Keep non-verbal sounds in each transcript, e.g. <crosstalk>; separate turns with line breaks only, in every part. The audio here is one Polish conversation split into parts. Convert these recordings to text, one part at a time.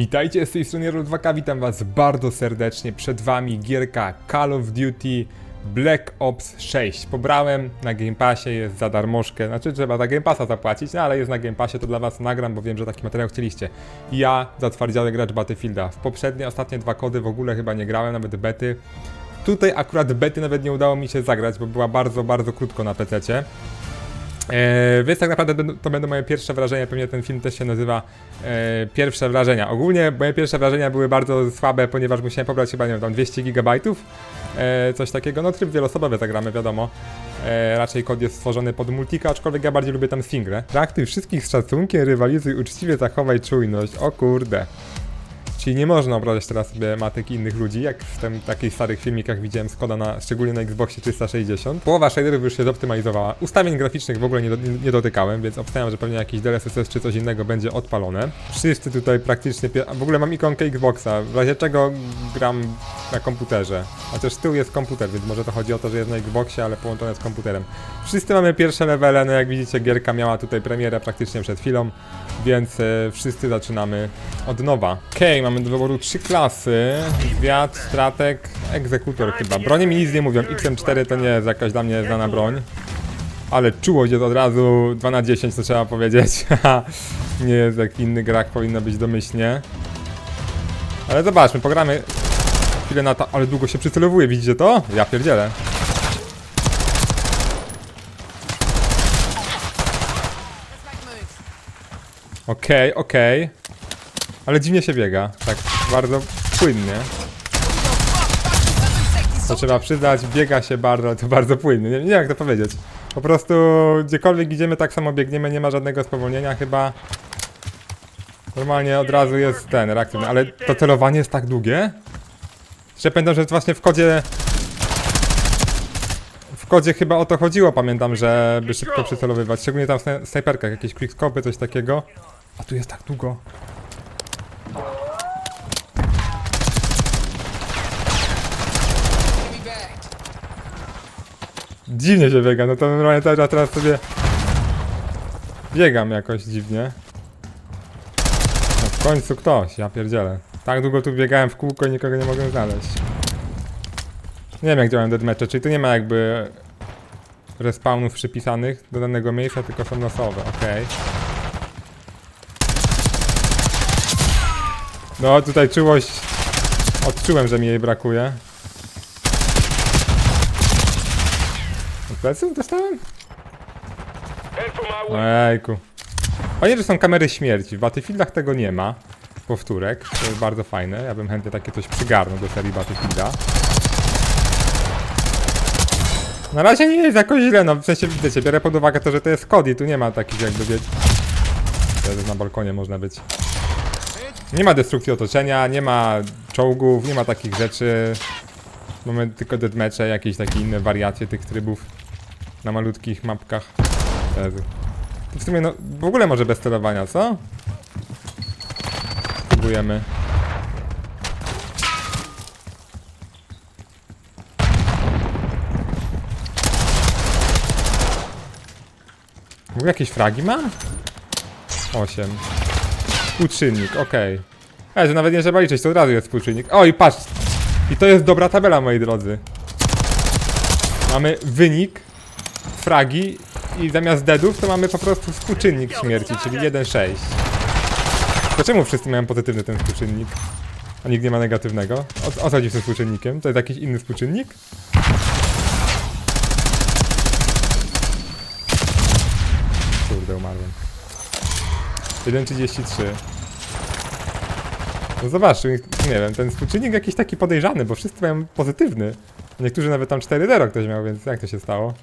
Witajcie z tej strony Roll2K, witam was bardzo serdecznie. Przed wami gierka Call of Duty Black Ops 6. Pobrałem na Game Passie, jest za darmożkę, znaczy trzeba za Game Passa zapłacić, no ale jest na Game Passie, to dla was nagram, bo wiem, że taki materiał chcieliście. Ja, zatwardziały gracz Battlefielda. W poprzednie, ostatnie dwa kody w ogóle chyba nie grałem, nawet bety. Tutaj akurat bety nawet nie udało mi się zagrać, bo była bardzo, bardzo krótko na PC-cie. E, więc tak naprawdę to będą moje pierwsze wrażenia, pewnie ten film też się nazywa e, Pierwsze wrażenia. Ogólnie moje pierwsze wrażenia były bardzo słabe, ponieważ musiałem pobrać chyba, nie wiem, tam 200 GB, e, coś takiego. No tryb wieloosobowy zagramy, wiadomo. E, raczej kod jest stworzony pod multika, aczkolwiek ja bardziej lubię tam single. Traktuj wszystkich z szacunkiem, rywalizuj uczciwie, zachowaj czujność. O kurde. Czyli nie można obrażać teraz sobie matek innych ludzi, jak w tym takich starych filmikach widziałem Skoda na, szczególnie na Xboxie 360. Połowa shaderów już się zoptymalizowała. Ustawień graficznych w ogóle nie, nie, dotykałem, więc obstawiam, że pewnie jakiś DLSS czy coś innego będzie odpalone. Wszyscy tutaj praktycznie, w ogóle mam ikonkę Xboxa, w razie czego gram na komputerze. Chociaż z tyłu jest komputer, więc może to chodzi o to, że jest na Xboxie, ale połączone z komputerem. Wszyscy mamy pierwsze levele, no jak widzicie gierka miała tutaj premierę praktycznie przed chwilą, więc e, wszyscy zaczynamy od nowa. Okej, mamy do wyboru trzy klasy. Zwiat, stratek, egzekutor chyba. Bronie mi nic nie mówią, XM4 to nie jest jakaś dla mnie znana broń. Ale czułość jest od razu 2 na 10, to trzeba powiedzieć. <laughs> nie jest jak inny grach, powinno być domyślnie. Ale zobaczmy, pogramy chwilę na to, ale długo się przycelowuje, widzicie to? Ja pierdzielę. Okej, okej. Ale dziwnie się biega, tak bardzo płynnie. To trzeba przyznać, biega się bardzo, to bardzo płynnie. Nie, nie wiem jak to powiedzieć. Po prostu gdziekolwiek idziemy, tak samo biegniemy, nie ma żadnego spowolnienia chyba. Normalnie od razu jest ten, reaktywny, ale to celowanie jest tak długie. Że pamiętam, że właśnie w kodzie... W kodzie chyba o to chodziło, pamiętam, żeby szybko przycelowywać. Szczególnie tam w sna- snajperkach, jakieś quickscopy, coś takiego. A tu jest tak długo. Dziwnie się biega, no to normalnie teraz, teraz sobie biegam jakoś dziwnie. No w końcu ktoś, ja pierdzielę. Tak długo tu biegałem w kółko i nikogo nie mogłem znaleźć. Nie wiem jak działają deadmatche, czyli tu nie ma jakby respawnów przypisanych do danego miejsca, tylko są losowe, okej. No tutaj czułość... Odczułem, że mi jej brakuje. Od pleców dostałem? Ojejku. Fajnie, że są kamery śmierci. W Battlefieldach tego nie ma. Powtórek. To jest bardzo fajne. Ja bym chętnie takie coś przygarnął do serii Battlefielda. Na razie nie jest jakoś źle, no w sensie widzicie, biorę pod uwagę to, że to jest kod i tu nie ma takich jakby wiecie. Teraz na balkonie można być. Nie ma destrukcji otoczenia, nie ma czołgów, nie ma takich rzeczy. Mamy tylko deathmatche, jakieś takie inne wariacje tych trybów na malutkich mapkach. To w sumie no, w ogóle może bez sterowania, co? Próbujemy. W ogóle jakieś fragi mam? 8. Współczynnik, okej. Okay. że nawet nie trzeba liczyć, to od razu jest współczynnik. O i patrz! I to jest dobra tabela, moi drodzy. Mamy wynik, fragi i zamiast deadów to mamy po prostu współczynnik śmierci, czyli 1,6. To czemu wszyscy mają pozytywny ten współczynnik? A nikt nie ma negatywnego? O, o co chodzi z tym współczynnikiem? To jest jakiś inny współczynnik? Kurde, umarłem. 1,33. No zobaczcie, nie wiem, ten współczynnik jakiś taki podejrzany, bo wszyscy mają pozytywny. Niektórzy nawet tam 4-0 ktoś miał, więc jak to się stało?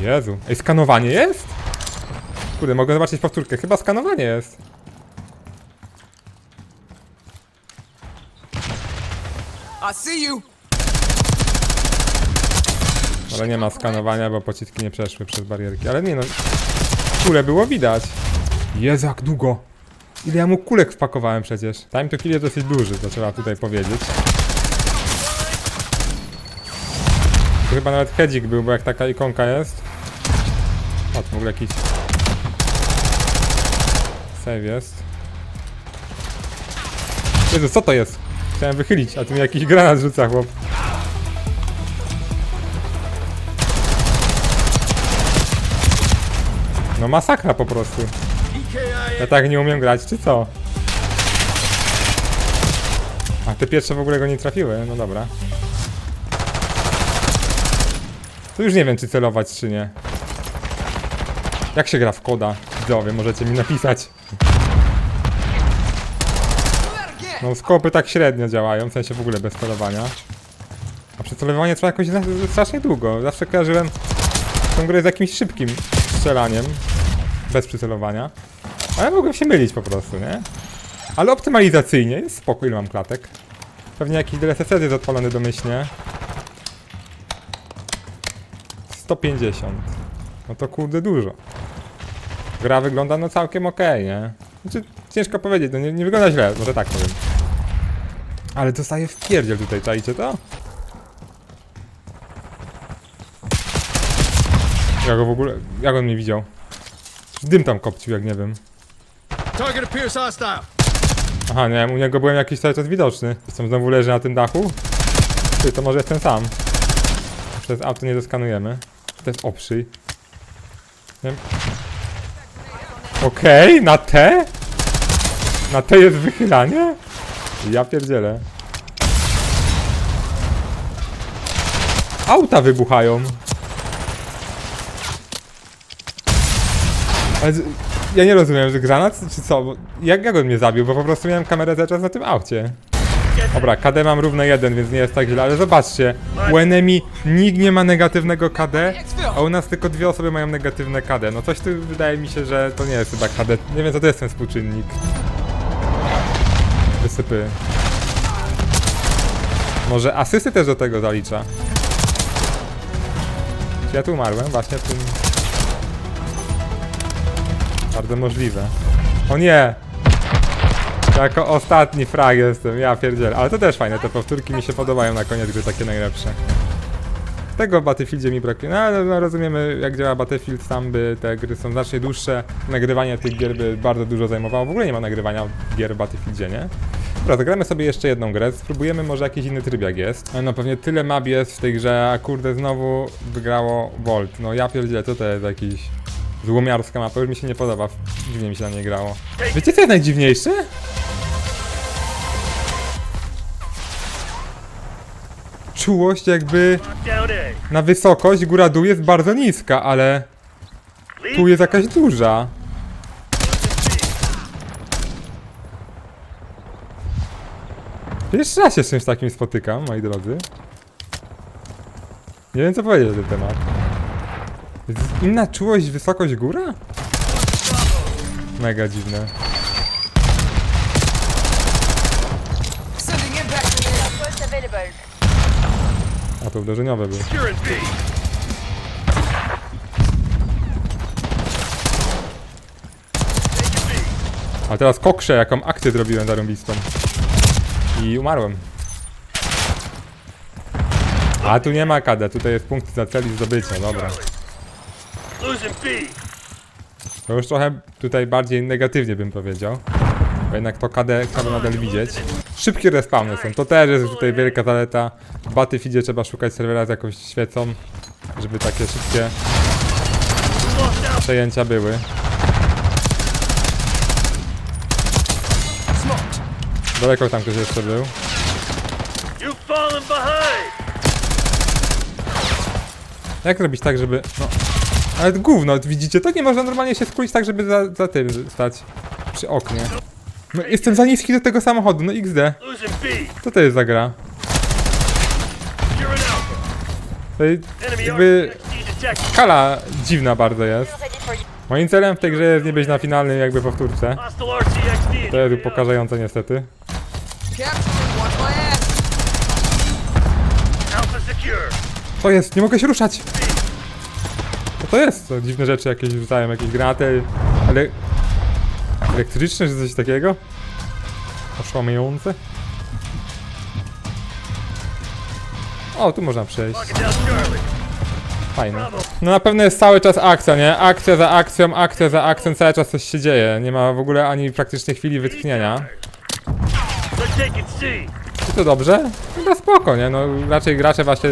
Jezu. Ej, skanowanie jest? Kurde, mogę zobaczyć powtórkę. Chyba skanowanie jest.
I see you.
Ale nie ma skanowania, bo pociski nie przeszły przez barierki. Ale nie no, kule było widać. Jezu, jak długo. Ile ja mu kulek wpakowałem przecież. Time to kill jest dosyć duży, to trzeba tutaj powiedzieć. Chyba nawet hedzik był, bo jak taka ikonka jest. O, to w ogóle jakiś Save jest. Jezu, co to jest? Chciałem wychylić, a tu mi jakiś granat rzuca chłop. No masakra po prostu. Ja tak nie umiem grać, czy co? A te pierwsze w ogóle go nie trafiły, no dobra. To już nie wiem, czy celować, czy nie. Jak się gra w koda? Widzowie, możecie mi napisać. No skopy tak średnio działają, w sensie w ogóle bez celowania. A przycelowanie trwa jakoś strasznie długo. Zawsze kojarzyłem tą grę z jakimś szybkim strzelaniem. Bez przycelowania. Ale mogłem się mylić po prostu, nie? Ale optymalizacyjnie jest spoko, ile mam klatek. Pewnie jakiś DLSS jest odpalony domyślnie. 150. No to kurde dużo. Gra wygląda no całkiem okej, nie? Znaczy, ciężko powiedzieć, no nie, nie wygląda źle, może tak powiem. Ale dostaję w pierdziel tutaj, czajcie to? Ja go w ogóle... Jak on mnie widział? Dym tam kopcił, jak nie wiem.
Target appears hostile.
Aha, nie, u niego byłem jakiś cały czas widoczny. Zresztą znowu leży na tym dachu. Ty, to może jestem sam. Przez auto nie doskanujemy. Jest oprzyj. Okej, na T? Na T jest wychylanie? Ja pierdzielę. Auta wybuchają. Ale ja nie rozumiem, że granat czy co? Jak, jak on mnie zabił? Bo po prostu miałem kamerę cały czas na tym aucie. Dobra, KD mam równe jeden, więc nie jest tak źle, ale zobaczcie. U enemy nikt nie ma negatywnego KD, a u nas tylko dwie osoby mają negatywne KD. No coś tu wydaje mi się, że to nie jest chyba KD. Nie wiem co to jest ten współczynnik. Wysypy. Może asysty też do tego zalicza. Czy ja tu umarłem? Właśnie w tym... Bardzo możliwe. O nie! Jako ostatni frag jestem, ja pierdzielę. Ale to też fajne, te powtórki mi się podobają na koniec gry, takie najlepsze. Tego w Battlefieldzie mi brakuje. No ale no, rozumiemy jak działa Battlefield, tam by te gry są znacznie dłuższe. Nagrywanie tych gier by bardzo dużo zajmowało. W ogóle nie ma nagrywania gier w Battlefieldzie, nie? Dobra, zagramy sobie jeszcze jedną grę, spróbujemy może jakiś inny tryb jak jest. No pewnie tyle map jest w tej grze, a kurde znowu wygrało Volt. No ja pierdzielę, co to jest jakiś złomiarska mapa, już mi się nie podoba, dziwnie mi się na nie grało. Wiecie co jest najdziwniejsze? Czułość jakby na wysokość góra-dół jest bardzo niska, ale tu jest jakaś duża. Pierwszy raz się z czymś takim spotykam, moi drodzy. Nie wiem co powiedzieć na ten temat. Jest inna czułość, wysokość góra? Mega dziwne.
Sending impact grenade.
Post available.
A to uderzeniowe był.
Securing B. Taking B.
A teraz koksze, jaką akcję zrobiłem zarąbistą. I umarłem. A tu nie ma KD, tutaj jest punkt za cel i zdobycia, dobra.
Losing B.
To już trochę tutaj bardziej negatywnie bym powiedział. Bo jednak to KD chciałbym nadal widzieć. Szybkie respawny są, to też jest tutaj wielka zaleta. W Battlefieldzie trzeba szukać serwera z jakąś świecą, żeby takie szybkie przejęcia były. Daleko tam ktoś jeszcze był. Jak zrobić tak, żeby... No... Ale gówno, widzicie? To nie można normalnie się skulić tak, żeby za, za tym stać. Przy oknie. No, jestem za niski do tego samochodu, no XD. Co to jest za gra? To jakby skala dziwna bardzo jest. Moim celem w tej grze jest nie być na finalnej jakby powtórce. To jest upokarzające niestety. Co jest? Nie mogę się ruszać! Co to jest? Dziwne rzeczy jakieś rzucają, jakieś granaty, ale... Elektryczne czy coś takiego? Oszałamiające? O, tu można przejść. Fajne. No na pewno jest cały czas akcja, nie? Akcja za akcją, akcja za akcją, cały czas coś się dzieje. Nie ma w ogóle ani praktycznie chwili wytchnienia. I to dobrze? Chyba spoko, nie? No raczej gracze właśnie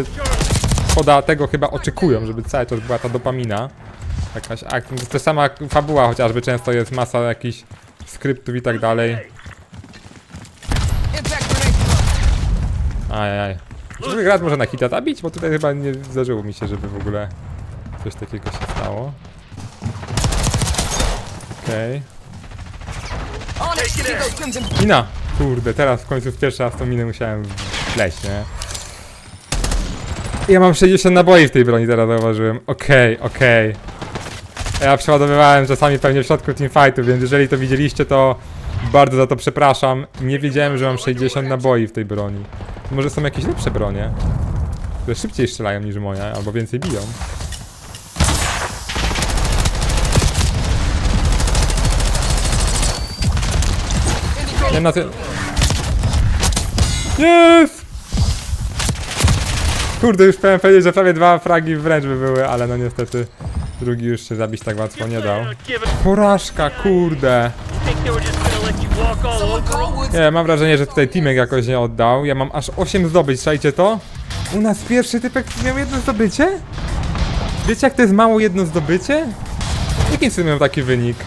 poda tego chyba oczekują, żeby cały czas była ta dopamina. Jakaś akcja. To jest sama fabuła chociażby, często jest masa jakichś skryptów i tak dalej. Ajajaj. Czy grać może na hita zabić? Bo tutaj chyba nie zdarzyło mi się, żeby w ogóle coś takiego się stało. Okej.
Crimson.
Mina! Kurde, teraz w końcu w pierwszy raz tą minę musiałem wleźć, nie? Ja mam 60 naboi w tej broni, teraz zauważyłem. Okej, okej. Ja przeładowywałem czasami pewnie w środku teamfightu, więc jeżeli to widzieliście, to bardzo za to przepraszam. Nie wiedziałem, że mam 60 naboi w tej broni. Może są jakieś lepsze bronie, które szybciej strzelają niż moja, albo więcej biją. Nie na ty... Jest! Kurde, już chciałem powiedzieć, że prawie dwa fragi wręcz by były, ale no niestety drugi już się zabić tak łatwo nie dał. Porażka, kurde. Nie, mam wrażenie, że tutaj Timek jakoś nie oddał. Ja mam aż 8 zdobyć, czajcie to? U nas pierwszy typek miał jedno zdobycie? Wiecie jak to jest mało jedno zdobycie? Cudem miał taki wynik?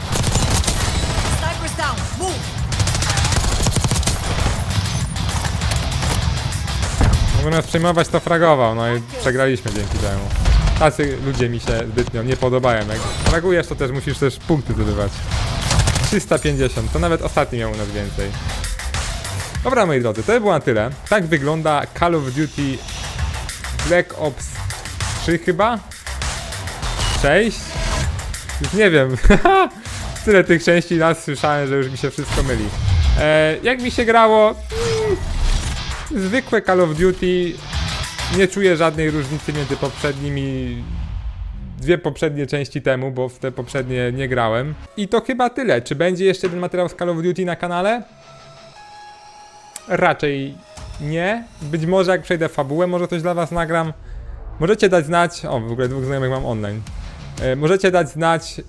Zamiast przejmować to fragował, no i przegraliśmy dzięki temu. Tacy ludzie mi się zbytnio nie podobają. Jak fragujesz, to też musisz też punkty zdobywać. 350, to nawet ostatni miał u nas więcej. Dobra moi drodzy, to by było na tyle. Tak wygląda Call of Duty Black Ops 3 chyba? 6? Już nie wiem. <laughs> Tyle tych części raz słyszałem, że już mi się wszystko myli. E, jak mi się grało? Zwykłe Call of Duty. Nie czuję żadnej różnicy między poprzednimi. Dwie poprzednie części temu, bo w te poprzednie nie grałem. I to chyba tyle. Czy będzie jeszcze jeden materiał z Call of Duty na kanale? Raczej nie. Być może jak przejdę fabułę, może coś dla was nagram. Możecie dać znać. O, w ogóle dwóch znajomych mam online. E, możecie dać znać,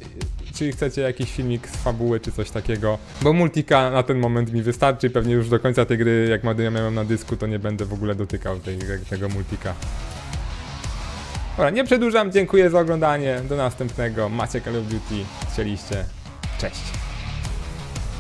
czy chcecie jakiś filmik z fabuły, czy coś takiego. Bo multika na ten moment mi wystarczy. i Pewnie już do końca tej gry, jak ja miałem na dysku, to nie będę w ogóle dotykał tej, tego multika. Dobra, nie przedłużam. Dziękuję za oglądanie. Do następnego. Macie Call of Duty. Chcieliście. Cześć.